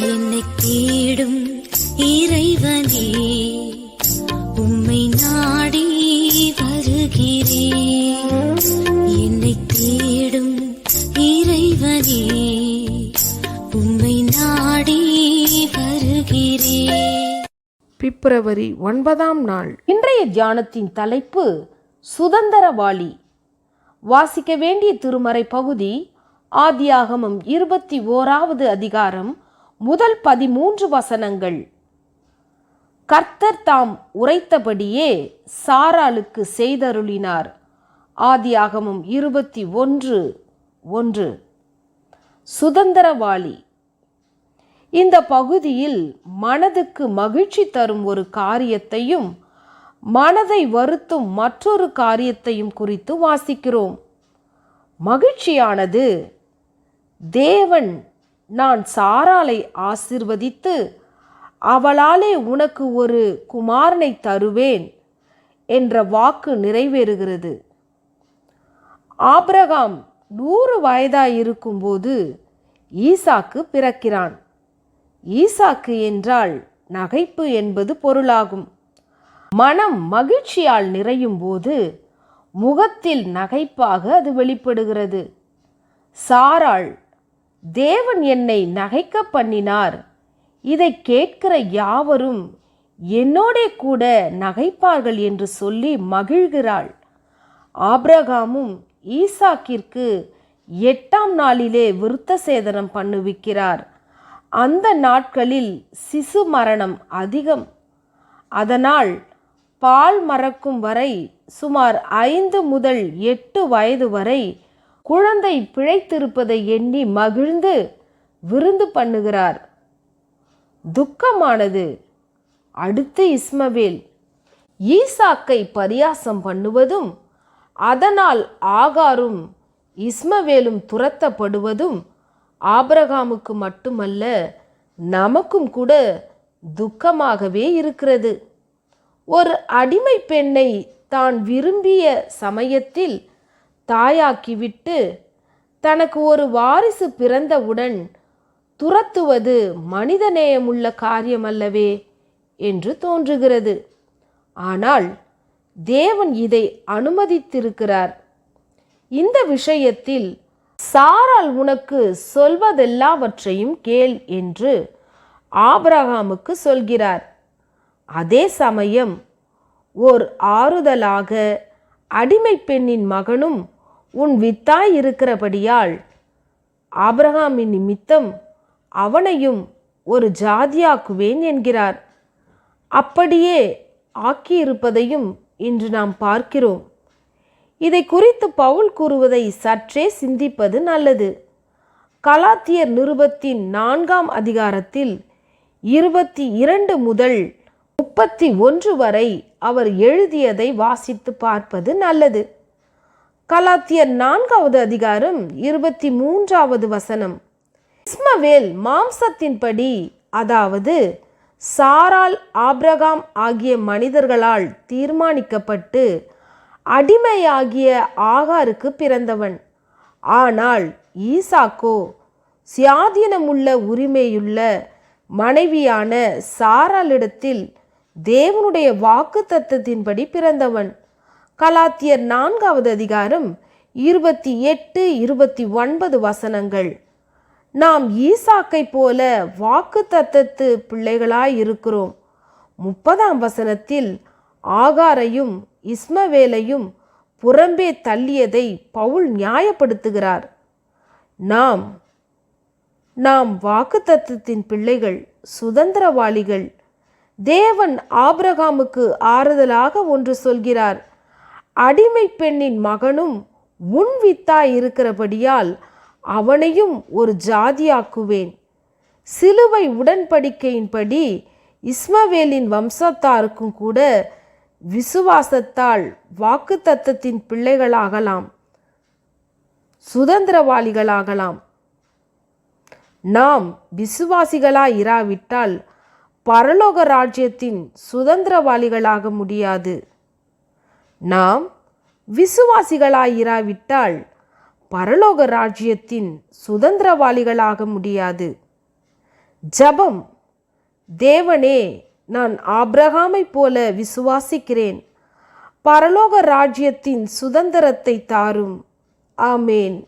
என்னை தேடும் இறைவனே உம்மை நாடி வருகிறேன் என்னை தேடும் இறைவனே உம்மை நாடி வருகிறேன் பிப்ரவரி ஒன்பதாம் நாள். இன்றைய தியானத்தின் தலைப்பு சுதந்திரவாளி. வாசிக்க வேண்டிய திருமறை பகுதி ஆதியாகமம் இருபத்தி ஓராவது அதிகாரம் முதல் பதிமூன்று வசனங்கள். கர்த்தர் தாம் உரைத்தபடியே சாராளுக்கு செய்தருளினார். ஆதியாகமும் இருபத்தி ஒன்று ஒன்று. சுதந்திரவாளி இந்த பகுதியில் மனதுக்கு மகிழ்ச்சி தரும் ஒரு காரியத்தையும் மனதை வருத்தும் மற்றொரு காரியத்தையும் குறித்து வாசிக்கிறோம். மகிழ்ச்சியானது தேவன் நான் சாராலை ஆசிர்வதித்து அவளாலே உனக்கு ஒரு குமாரனை தருவேன் என்ற வாக்கு நிறைவேறுகிறது. ஆப்ரகாம் நூறு வயதாயிருக்கும்போது ஈசாக்கு பிறக்கிறான். ஈசாக்கு என்றால் நகைப்பு என்பது பொருளாகும். மனம் மகிழ்ச்சியால் நிறையும் போது முகத்தில் நகைப்பாக அது வெளிப்படுகிறது. சாராள் தேவன் என்னை நகைக்க பண்ணினார். இதை கேட்கிற யாவரும் என்னோடே கூட நகைப்பார்கள் என்று சொல்லி மகிழ்கிறாள். ஆப்ரகாமும் ஈசாக்கிற்கு எட்டாம் நாளிலே விருத்த சேதனம் பண்ணுவிக்கிறார். அந்த நாட்களில் சிசு மரணம் அதிகம். அதனால் பால் மறக்கும் வரை சுமார் ஐந்து முதல் எட்டு வயது வரை குழந்தை பிழைத்திருப்பதை எண்ணி மகிழ்ந்து விருந்து பண்ணுகிறார். துக்கமானது. அடுத்து இஸ்மவேல். ஈசாக்கை பரியாசம் பண்ணுவதும் அதனால் ஆகாரும் இஸ்மவேலும் துரத்தப்படுவதும் ஆபரகாமுக்கு மட்டுமல்ல நமக்கும் கூட துக்கமாகவே இருக்கிறது. ஒரு அடிமை பெண்ணை தான் விரும்பிய சமயத்தில் தாயாக்கிவிட்டு தனக்கு ஒரு வாரிசு பிறந்தவுடன் துரத்துவது மனிதநேயமுள்ள காரியமல்லவே என்று தோன்றுகிறது. ஆனால் தேவன் இதை அனுமதித்திருக்கிறார். இந்த விஷயத்தில் சாரால் உனக்கு சொல்வதெல்லாவற்றையும் கேள் என்று ஆபிரகாமுக்கு சொல்கிறார். அதே சமயம் ஓர் ஆறுதலாக அடிமை பெண்ணின் மகனும் உன் வித்தாய் இருக்கிறபடியால் ஆபிரகாமின் நிமித்தம் அவனையும் ஒரு ஜாதியாக்குவேன் என்கிறார். அப்படியே ஆக்கியிருப்பதையும் இன்று நாம் பார்க்கிறோம். இதை குறித்து பவுல் கூறுவதை சற்றே சிந்திப்பது நல்லது. கலாத்தியர் நிருபத்தின் நான்காம் அதிகாரத்தில் இருபத்தி இரண்டு முதல் முப்பத்தி ஒன்று வரை அவர் எழுதியதை வாசித்து பார்ப்பது நல்லது. கலாத்தியர் நான்காவது அதிகாரம் இருபத்தி மூன்றாவது வசனம். இஸ்மவேல் மாம்சத்தின்படி அதாவது சாரால் ஆப்ரகாம் ஆகிய மனிதர்களால் தீர்மானிக்கப்பட்டு அடிமையாகிய ஆகாருக்கு பிறந்தவன். ஆனால் ஈசாக்கோ சுயாதீனமுள்ள உரிமையுள்ள மனைவியான சாராளிடத்தில் தேவனுடைய வாக்கு தத்தத்தின்படி பிறந்தவன். கலாத்தியர் நான்காவது அதிகாரம் இருபத்தி எட்டு இருபத்தி ஒன்பது வசனங்கள். நாம் ஈசாக்கை போல வாக்கு தத்தத்து பிள்ளைகளாய் இருக்கிறோம். முப்பதாம் வசனத்தில் ஆகாரையும் இஸ்மவேலையும் புறம்பே தள்ளியதை பவுல் நியாயப்படுத்துகிறார். நாம் நாம் வாக்குத்தத்தத்தின் பிள்ளைகள் சுதந்திரவாளிகள் தேவன் ஆபிரகாமுக்கு ஆறுதலாக ஒன்று சொல்கிறார் அடிமை பெண்ணின் மகனும் உன் வித்தாய் இருக்கிறபடியால் அவனையும் ஒரு ஜாதியாக்குவேன். சிலுவை உடன்படிக்கையின்படி இஸ்மவேலின் வம்சத்தாருக்கும் கூட விசுவாசத்தால் வாக்குத்தத்தத்தின் பிள்ளைகளாகலாம் சுதந்திரவாளிகளாகலாம். நாம் விசுவாசிகளாய் இராவிட்டால் பரலோக ராஜ்யத்தின் சுதந்திரவாளிகளாக முடியாது. நாம் விசுவாசிகளாயிராவிட்டால் பரலோக ராஜ்யத்தின் சுதந்திரவாளிகளாக முடியாது. ஜபம் தேவனே நான் ஆப்ரஹாமை போல விசுவாசிக்கிறேன். பரலோக ராஜ்யத்தின் சுதந்திரத்தை தாரும். ஆமேன்.